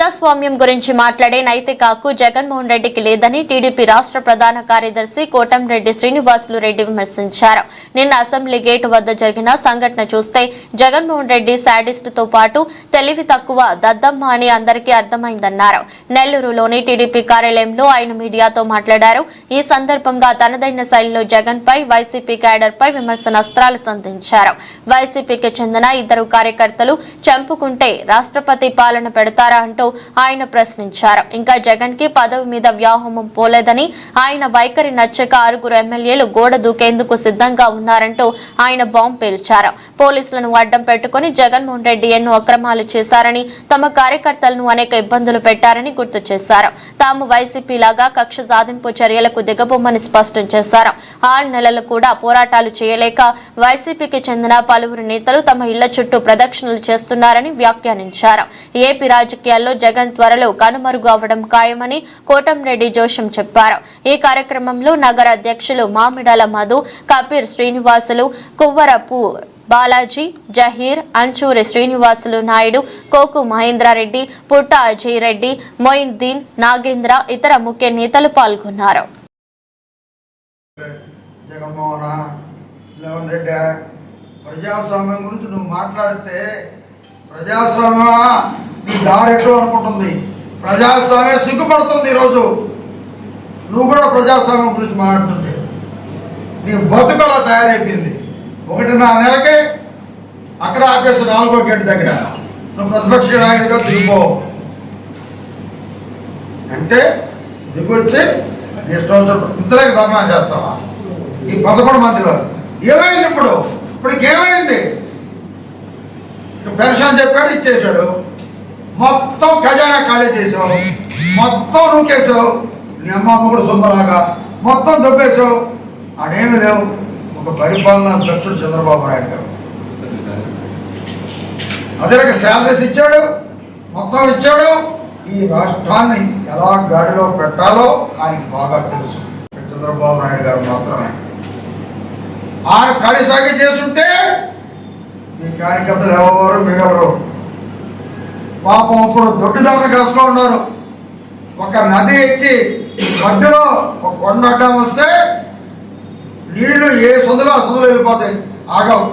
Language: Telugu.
ప్రజాస్వామ్యం గురించి మాట్లాడే నైతిక హక్కు జగన్మోహన్ రెడ్డికి లేదని టీడీపీ రాష్ట్ర ప్రధాన కార్యదర్శి కోటంరెడ్డి శ్రీనివాసులు రెడ్డి విమర్శించారు. నిన్న అసెంబ్లీ గేట్ వద్ద జరిగిన సంఘటన చూస్తే జగన్మోహన్ రెడ్డి శాడిస్ట్తో పాటు తెలివి తక్కువ దద్దమ్మ అని అందరికీ అర్థమైందన్నారు. నెల్లూరులోని టీడీపీ కార్యాలయంలో ఆయన మీడియాతో మాట్లాడారు. ఈ సందర్భంగా తనదైన శైలిలో జగన్ పై వైసీపీ క్యాడర్ పై విమర్శనాస్త్రాలు సంధించారు. వైసీపీకి చెందిన ఇద్దరు కార్యకర్తలు చంపుకుంటే రాష్ట్రపతి పాలన పెడతారా? అంటూ ఆయన ప్రశ్నించారు. ఇంకా జగన్కి పదవి మీద వ్యాహోమం పోలేదని ఆయన వైఖరి నచ్చక ఆరుగురు ఎమ్మెల్యేలు గోడ దూకేందుకు సిద్ధంగా ఉన్నారంటూ ఆయన బాంబు పేల్చారు. పోలీసులను అడ్డం పెట్టుకుని జగన్మోహన్ రెడ్డి ఎన్నో అక్రమాలు చేశారని తమ కార్యకర్తలను అనేక ఇబ్బందులు పెట్టారని గుర్తు చేశారు. తాము వైసీపీ లాగా కక్ష సాధింపు చర్యలకు దిగబొమ్మని స్పష్టం చేశారు. ఆరు నెలలు కూడా పోరాటాలు చేయలేక వైసీపీకి చెందిన పలువురు నేతలు తమ ఇళ్ళ చుట్టూ ప్రదక్షిణలు చేస్తున్నారని వ్యాఖ్యానించారు. ఏపీ రాజకీయాల్లో జగన్ త్వరలో కనుమరుగు అవ్వడం ఖాయమని కోటంరెడ్డి జోషం చెప్పారు. ఈ కార్యక్రమంలో నగర అధ్యక్షులు మామిడాల మధు కపీర్ శ్రీనివాసులు కువ్వరపు బాలాజీ జహీర్ అంచూరి శ్రీనివాసులు నాయుడు కోకు మహేంద్రారెడ్డి పుట్ట అజయ్ రెడ్డి మొయిన్దీన్ నాగేంద్ర ఇతర ముఖ్య నేతలు పాల్గొన్నారు. ప్రజాస్వామ్యం గురించి నువ్వు మాట్లాడితే ప్రజాస్వామ్యం నీ దారెట్టు అనుకుంటుంది? ప్రజాస్వామ్యం సిగ్గుపడుతుంది ఈరోజు. నువ్వు కూడా ప్రజాస్వామ్యం గురించి మాట్లాడుతుంటే. నీ బతుకలా తయారైపోయింది. ఒకటిన్నర నెలకే అక్కడ ఆపేసి నాలుగో గేటు దగ్గర. నువ్వు ప్రతిపక్ష నాయకుడిగా దిగిపో అంటే దిగొచ్చి నీ ఇష్టం ఇంతలోకి ధర్నా చేస్తావా? ఈ పదకొండు మందిలో ఏమైంది ఇప్పుడు? ఇప్పుడు ఏమైంది? పెన్షన్ చెప్పాడు ఇచ్చేసాడు మొత్తం ఖజానా ఖాళీ చేసావు. మొత్తం నూకేసావు. నీ అమ్మ అమ్మ కూడా సొమ్మలాగా మొత్తం దొబ్బేసావు. ఆడేమి లేవు. ఒక పరిపాలన అధ్యక్షుడు చంద్రబాబు నాయుడు గారు. అదే శాలరీస్ ఇచ్చాడు. మొత్తం ఇచ్చాడు. ఈ రాష్ట్రాన్ని ఎలా గాడిలో పెట్టాలో ఆయనకు బాగా తెలుసు. చంద్రబాబు నాయుడు గారు మాత్రమే. ఆయన కడిసాగి చేస్తుంటే మీ కార్యకర్తలు ఎవరు మిగలరు? పాపం ఇప్పుడు దొడ్డిదారులు కాసుకొని ఉన్నారు. ఒక నది ఎక్కి మధ్యలో ఒక కొండ వస్తే నీళ్ళు ఏ సందులో ఆ వెళ్ళిపోతాయి. ఆగవు.